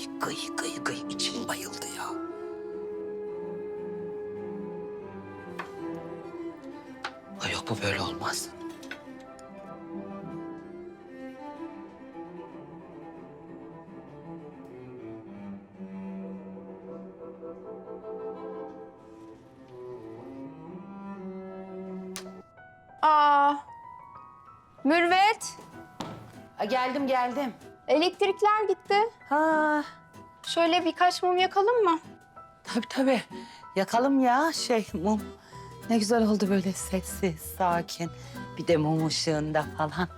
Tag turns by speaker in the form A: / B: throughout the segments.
A: Ay kıy kıy kıy içim bayıldı ya. Ay yok bu böyle olmaz.
B: Aa. Mürvet.
A: Ha, geldim geldim.
B: Elektrikler gitti.
A: Ha
B: Şöyle birkaç mum yakalım mı?
A: tabii tabii. Yakalım ya şey mum. Ne güzel oldu böyle sessiz, sakin. Bir de mum ışığında falan.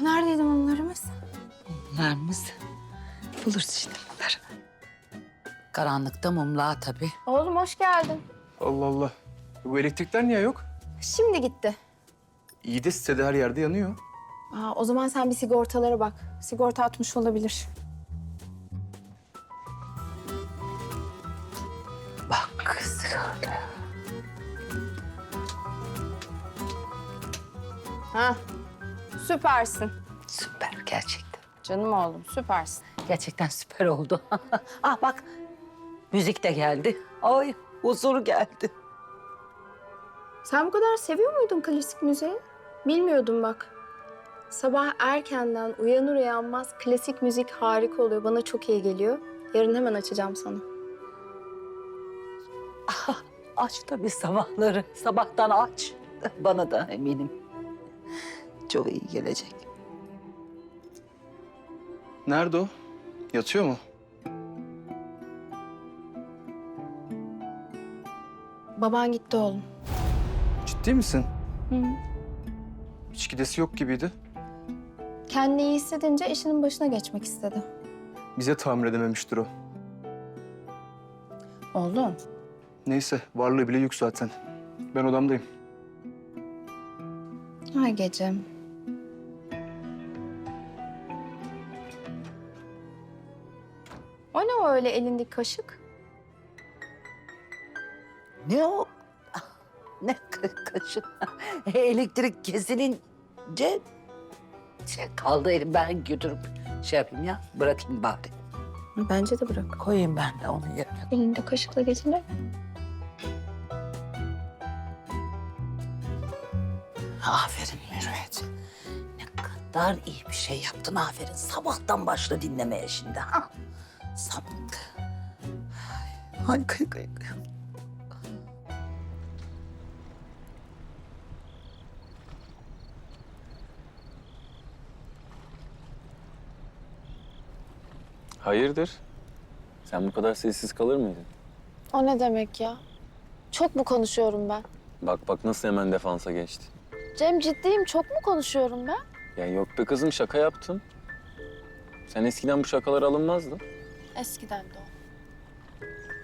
B: Neredeydi mumlarımız?
A: Mumlarımız. Buluruz işte bunları. Karanlıkta mumluğa tabii.
B: Oğlum hoş geldin.
C: Allah Allah. Bu elektrikler niye yok?
B: Şimdi gitti.
C: İyi de sitede her yerde yanıyor.
B: Aa, o zaman sen bir sigortalara bak. Sigorta atmış olabilir.
A: Bak kız.
B: Ha. Süpersin.
A: Süper gerçekten.
B: Canım oğlum süpersin.
A: Gerçekten süper oldu. ah bak müzik de geldi. Ay huzur geldi.
B: Sen bu kadar seviyor muydun klasik müziği? Bilmiyordum bak. Sabah erkenden uyanır uyanmaz klasik müzik harika oluyor. Bana çok iyi geliyor. Yarın hemen açacağım sana.
A: Aç tabii sabahları. Sabahtan aç. Bana da eminim. Çok iyi gelecek.
C: Nerede o? Yatıyor mu?
B: Baban gitti oğlum.
C: Ciddi misin?
B: Hı.
C: Hiç gidesi yok gibiydi.
B: Kendini iyi hissedince işinin başına geçmek istedi.
C: Bize tamir edememiştir o.
B: Oğlum.
C: Neyse varlığı bile yük zaten. Ben odamdayım.
B: Ay gecem. O ne o öyle elindeki kaşık?
A: Ne o? Ne ka- kaşın? Elektrik kesilince şey kaldı elim. Ben götürüp şey yapayım ya. Bırakayım bari.
B: Bence de bırak.
A: Koyayım ben de onu yerine.
B: Elinde kaşıkla geçince.
A: Aferin Mürvet. Ne kadar iyi bir şey yaptın aferin. Sabahtan başla dinlemeye şimdi ha. Sabık. Ay kıy kıy kıy.
D: Hayırdır? Sen bu kadar sessiz kalır mıydın?
E: O ne demek ya? Çok mu konuşuyorum ben?
D: Bak bak nasıl hemen defansa geçti.
E: Cem ciddiyim çok mu konuşuyorum ben?
D: Ya yok be kızım şaka yaptım. Sen eskiden bu şakalara alınmazdın.
E: Eskiden de o.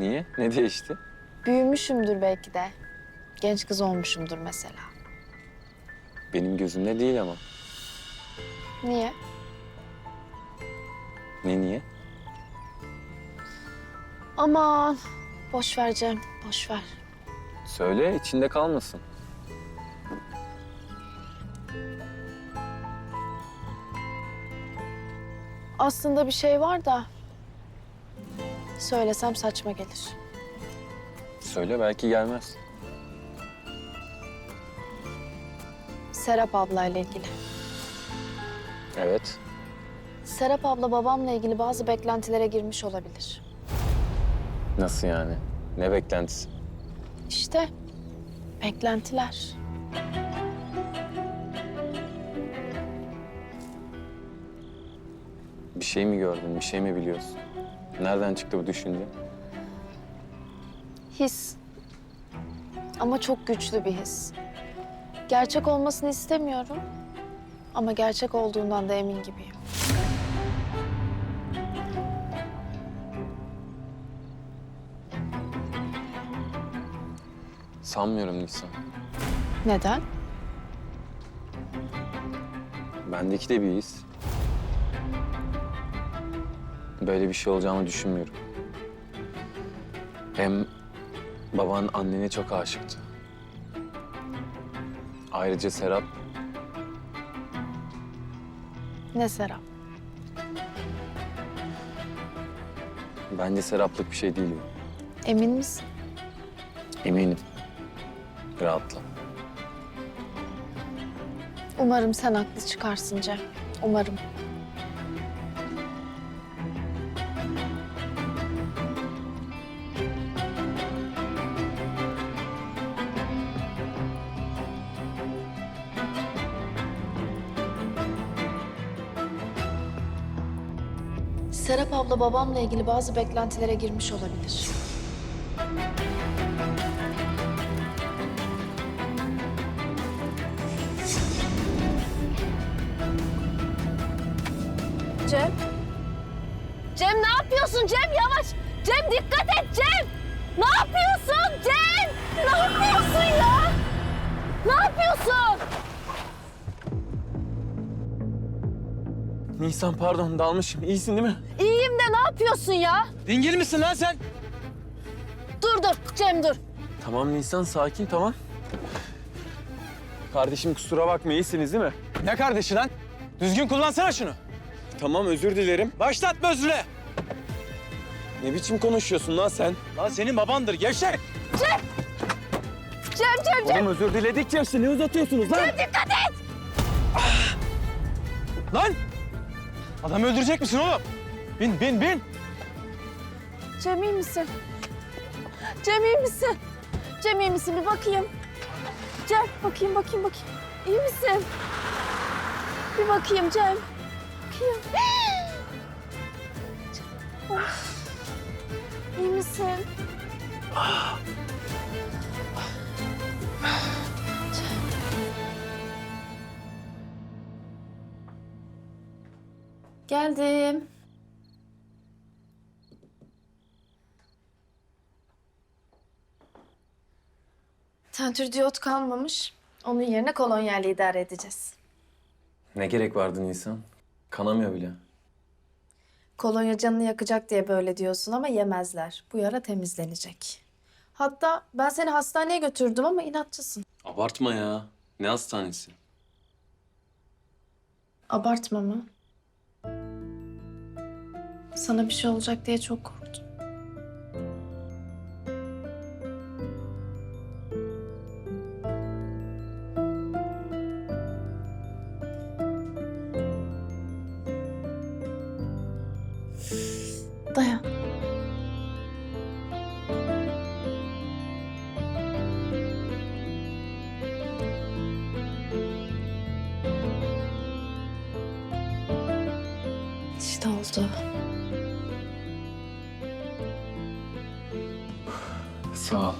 D: Niye? Ne değişti?
E: Büyümüşümdür belki de. Genç kız olmuşumdur mesela.
D: Benim gözümde değil ama.
E: Niye?
D: Ne niye?
E: Aman boş ver Cem boş ver.
D: Söyle içinde kalmasın.
E: Aslında bir şey var da söylesem saçma gelir.
D: Söyle belki gelmez.
E: Serap ablayla ilgili.
D: Evet.
E: Serap abla babamla ilgili bazı beklentilere girmiş olabilir.
D: Nasıl yani? Ne beklentisi?
E: İşte beklentiler.
D: Bir şey mi gördün? Bir şey mi biliyorsun? Nereden çıktı bu düşünce?
E: His. Ama çok güçlü bir his. Gerçek olmasını istemiyorum. Ama gerçek olduğundan da emin gibiyim.
D: Sanmıyorum Nisan.
E: Neden?
D: Bendeki de bir his. Böyle bir şey olacağını düşünmüyorum. Hem baban annene çok aşıktı. Ayrıca Serap
E: Ne Serap?
D: Bence Seraplık bir şey değil.
E: Emin misin?
D: Eminim. Rahatla.
E: Umarım sen haklı çıkarsın Cem. Umarım. Serap abla babamla ilgili bazı beklentilere girmiş olabilir. Cem ne yapıyorsun Cem? Yavaş! Cem dikkat et Cem! Ne yapıyorsun Cem? Ne yapıyorsun ya? Ne yapıyorsun?
D: Nisan pardon dalmışım. İyisin değil mi?
E: İyiyim de ne yapıyorsun ya?
D: Dingil misin lan sen?
E: Dur dur Cem dur.
D: Tamam Nisan sakin tamam. Kardeşim kusura bakma iyisiniz değil mi?
F: Ne kardeşi lan? Düzgün kullansana şunu.
D: Tamam özür dilerim.
F: Başlatma özüre.
D: Ne biçim konuşuyorsun lan sen?
F: Lan senin babandır gevşek.
E: Cem Cem Cem.
D: Oğlum özür diledikçe işte ne uzatıyorsunuz lan?
E: Dikkat et!
F: Lan! Adamı öldürecek misin oğlum? Bin, bin, bin.
E: Cem iyi misin? Cem iyi misin? Cem iyi misin? Bir bakayım. Cem bakayım bakayım bakayım. İyi misin? Bir bakayım Cem. Bakayım. Cem, of. İyi misin? Geldim. Tentür diyot kalmamış. Onun yerine kolonyayla idare edeceğiz.
D: Ne gerek vardı Nisan? Kanamıyor bile.
E: Kolonya canını yakacak diye böyle diyorsun ama yemezler. Bu yara temizlenecek. Hatta ben seni hastaneye götürdüm ama inatçısın.
D: Abartma ya. Ne hastanesi?
E: Abartma mı? Sana bir şey olacak diye çok korktum. Dayan. İşte oldu.
D: Sağ ol.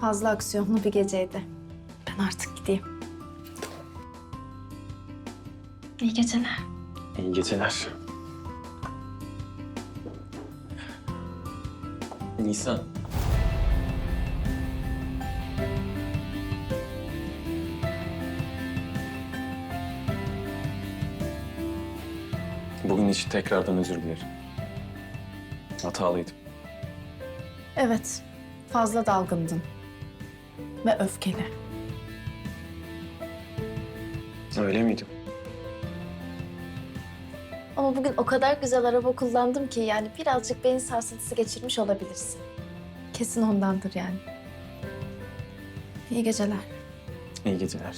E: Fazla aksiyonlu bir geceydi. Ben artık gideyim. İyi geceler.
D: İyi geceler. Nisan. Bugün için tekrardan özür dilerim. Hatalıydım.
E: Evet, fazla dalgındın. Ve öfkeli.
D: Öyle miydim?
E: Ama bugün o kadar güzel araba kullandım ki yani birazcık beyin sarsıntısı geçirmiş olabilirsin. Kesin ondandır yani. İyi geceler.
D: İyi geceler.